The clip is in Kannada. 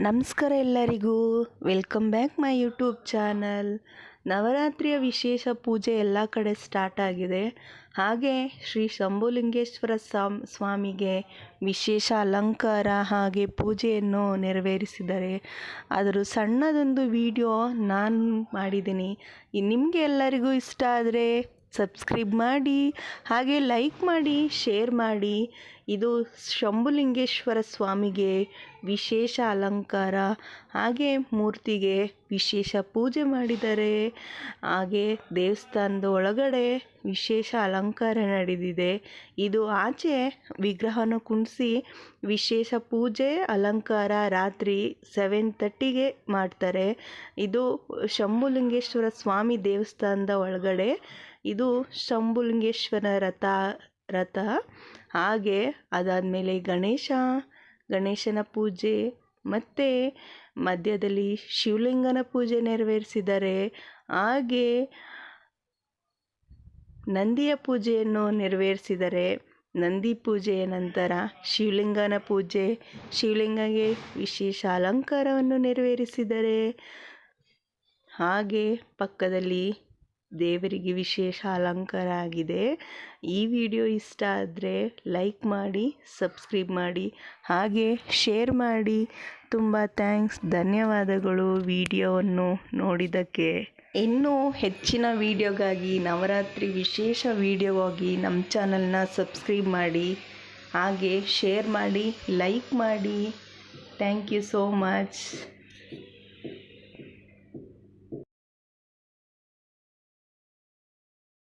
ನಮಸ್ಕಾರ ಎಲ್ಲರಿಗೂ. Welcome back my YouTube channel ನವರಾತ್ರಿಯ ವಿಶೇಷ ಪೂಜೆ ಎಲ್ಲ ಕಡೆ ಸ್ಟಾರ್ಟ್ ಆಗಿದೆ. ಹಾಗೆ ಶ್ರೀ ಶಂಭುಲಿಂಗೇಶ್ವರ ಸ್ವಾಮ್, ಸ್ವಾಮಿಗೆ ವಿಶೇಷ ಅಲಂಕಾರ ಹಾಗೆ ಪೂಜೆಯನ್ನು ನೆರವೇರಿಸಿದ್ದಾರೆ. ಅದರ ಸಣ್ಣದೊಂದು ವಿಡಿಯೋ ನಾನು ಮಾಡಿದ್ದೀನಿ. ನಿಮಗೆ ಎಲ್ಲರಿಗೂ ಇಷ್ಟ ಆದರೆ ಸಬ್ಸ್ಕ್ರೈಬ್ ಮಾಡಿ, ಹಾಗೆ ಲೈಕ್ ಮಾಡಿ ಶೇರ್ ಮಾಡಿ. ಇದು ಶಂಭುಲಿಂಗೇಶ್ವರ ಸ್ವಾಮಿಗೆ ವಿಶೇಷ ಅಲಂಕಾರ, ಹಾಗೆ ಮೂರ್ತಿಗೆ ವಿಶೇಷ ಪೂಜೆ ಮಾಡಿದ್ದಾರೆ ಹಾಗೆ ದೇವಸ್ಥಾನದ ಒಳಗಡೆ ವಿಶೇಷ ಅಲಂಕಾರ ನಡೆದಿದೆ. ಇದು ಆಚೆ ವಿಗ್ರಹನ ಕುಣಿಸಿ ವಿಶೇಷ ಪೂಜೆ, ಅಲಂಕಾರ ರಾತ್ರಿ ಸೆವೆನ್ ತರ್ಟಿಗೆ ಮಾಡ್ತಾರೆ. ಇದು ಶಂಭುಲಿಂಗೇಶ್ವರ ಸ್ವಾಮಿ ದೇವಸ್ಥಾನದ ಒಳಗಡೆ ಇದು ಶಂಭುಲಿಂಗೇಶ್ವರ ರಥ ರಥ. ಹಾಗೆ ಅದಾದಮೇಲೆ ಗಣೇಶ, ಗಣೇಶನ ಪೂಜೆ, ಮತ್ತು ಮಧ್ಯದಲ್ಲಿ ಶಿವಲಿಂಗನ ಪೂಜೆ ನೆರವೇರಿಸಿದ್ದಾರೆ ಹಾಗೆ ನಂದಿಯ ಪೂಜೆಯನ್ನು ನೆರವೇರಿಸಿದರೆ, ನಂದಿ ಪೂಜೆಯ ನಂತರ ಶಿವಲಿಂಗನ ಪೂಜೆ, ಶಿವಲಿಂಗಗೆ ವಿಶೇಷ ಅಲಂಕಾರವನ್ನು ನೆರವೇರಿಸಿದರೆ, ಹಾಗೆ ಪಕ್ಕದಲ್ಲಿ ದೇವರಿಗೆ ವಿಶೇಷ ಅಲಂಕಾರ ಆಗಿದೆ. ಈ ವಿಡಿಯೋ ಇಷ್ಟ ಆದರೆ ಲೈಕ್ ಮಾಡಿ, ಸಬ್ಸ್ಕ್ರೈಬ್ ಮಾಡಿ, ಹಾಗೆ ಶೇರ್ ಮಾಡಿ. ತುಂಬ ಥ್ಯಾಂಕ್ಸ್. ಧನ್ಯವಾದಗಳು ವಿಡಿಯೋವನ್ನು ನೋಡಿದ್ದಕ್ಕೆ. ಇನ್ನೂ ಹೆಚ್ಚಿನ ವಿಡಿಯೋಗಾಗಿ, ನವರಾತ್ರಿ ವಿಶೇಷ ವಿಡಿಯೋಗಾಗಿ ನಮ್ಮ ಚಾನಲ್ನ ಸಬ್ಸ್ಕ್ರೈಬ್ ಮಾಡಿ, ಹಾಗೆ ಶೇರ್ ಮಾಡಿ, ಲೈಕ್ ಮಾಡಿ. Thank you so much.